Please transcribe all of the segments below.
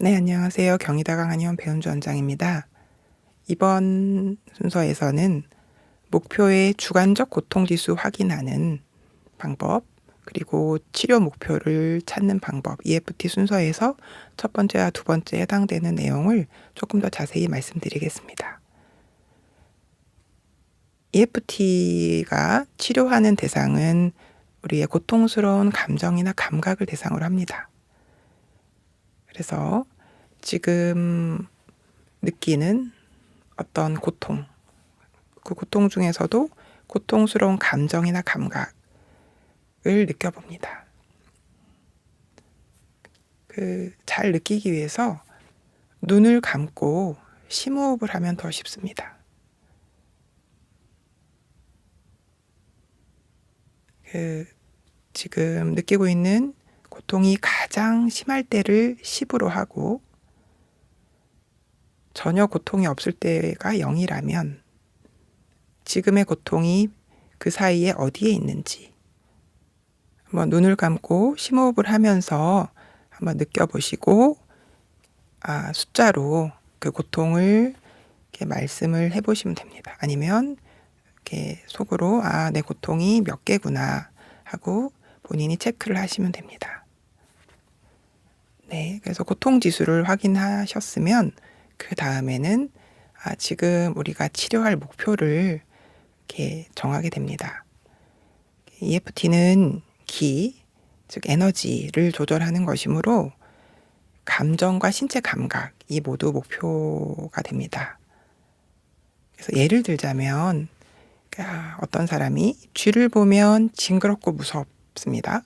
네, 안녕하세요. 경희다 강 한의원 배은주 원장입니다. 이번 순서에서는 목표의 주관적 고통지수 확인하는 방법, 그리고 치료 목표를 찾는 방법, EFT 순서에서 첫 번째와 두 번째 해당되는 내용을 조금 더 자세히 말씀드리겠습니다. EFT가 치료하는 대상은 우리의 고통스러운 감정이나 감각을 대상으로 합니다. 그래서 지금 느끼는 어떤 고통, 그 고통 중에서도 고통스러운 감정이나 감각을 느껴봅니다. 그 잘 느끼기 위해서 눈을 감고 심호흡을 하면 더 쉽습니다. 그 지금 느끼고 있는 고통이 가장 심할 때를 10으로 하고 전혀 고통이 없을 때가 0이라면 지금의 고통이 그 사이에 어디에 있는지 한번 눈을 감고 심호흡을 하면서 한번 느껴보시고 아, 숫자로 그 고통을 이렇게 말씀을 해보시면 됩니다. 아니면 이렇게 속으로 아, 내 고통이 몇 개구나 하고 본인이 체크를 하시면 됩니다. 네, 그래서 고통 지수를 확인하셨으면 그 다음에는 아, 지금 우리가 치료할 목표를 이렇게 정하게 됩니다. EFT는 기, 즉 에너지를 조절하는 것이므로 감정과 신체 감각이 모두 목표가 됩니다. 그래서 예를 들자면 아, 어떤 사람이 쥐를 보면 징그럽고 무섭 습니다.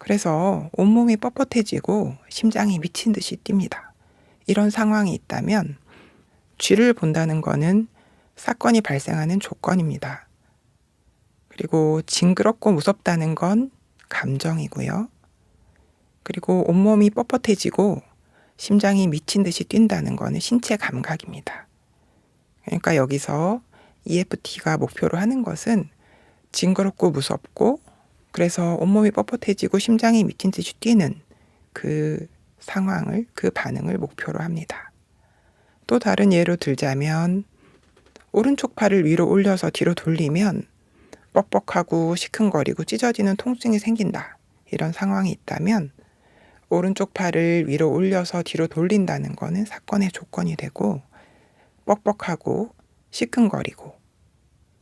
그래서 온몸이 뻣뻣해지고 심장이 미친 듯이 뜁니다. 이런 상황이 있다면 쥐를 본다는 것은 사건이 발생하는 조건입니다. 그리고 징그럽고 무섭다는 건 감정이고요. 그리고 온몸이 뻣뻣해지고 심장이 미친 듯이 뛴다는 것은 신체 감각입니다. 그러니까 여기서 EFT가 목표로 하는 것은 징그럽고 무섭고 그래서 온몸이 뻣뻣해지고 심장이 미친 듯이 뛰는 그 상황을, 그 반응을 목표로 합니다. 또 다른 예로 들자면, 오른쪽 팔을 위로 올려서 뒤로 돌리면 뻑뻑하고 시큰거리고 찢어지는 통증이 생긴다. 이런 상황이 있다면, 오른쪽 팔을 위로 올려서 뒤로 돌린다는 것은 사건의 조건이 되고, 뻑뻑하고 시큰거리고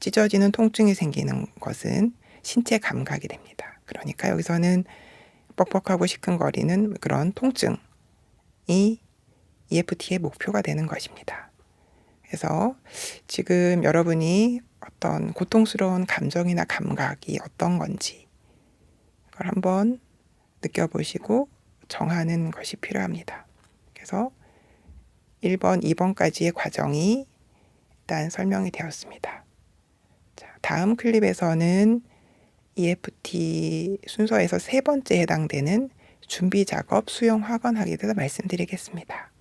찢어지는 통증이 생기는 것은 신체 감각이 됩니다. 그러니까 여기서는 뻑뻑하고 시큰거리는 그런 통증이 EFT의 목표가 되는 것입니다. 그래서 지금 여러분이 어떤 고통스러운 감정이나 감각이 어떤 건지 그걸 한번 느껴보시고 정하는 것이 필요합니다. 그래서 1번, 2번까지의 과정이 일단 설명이 되었습니다. 자, 다음 클립에서는 EFT 순서에서 세 번째 해당되는 준비 작업 수용 확언하기에 대해서 말씀드리겠습니다.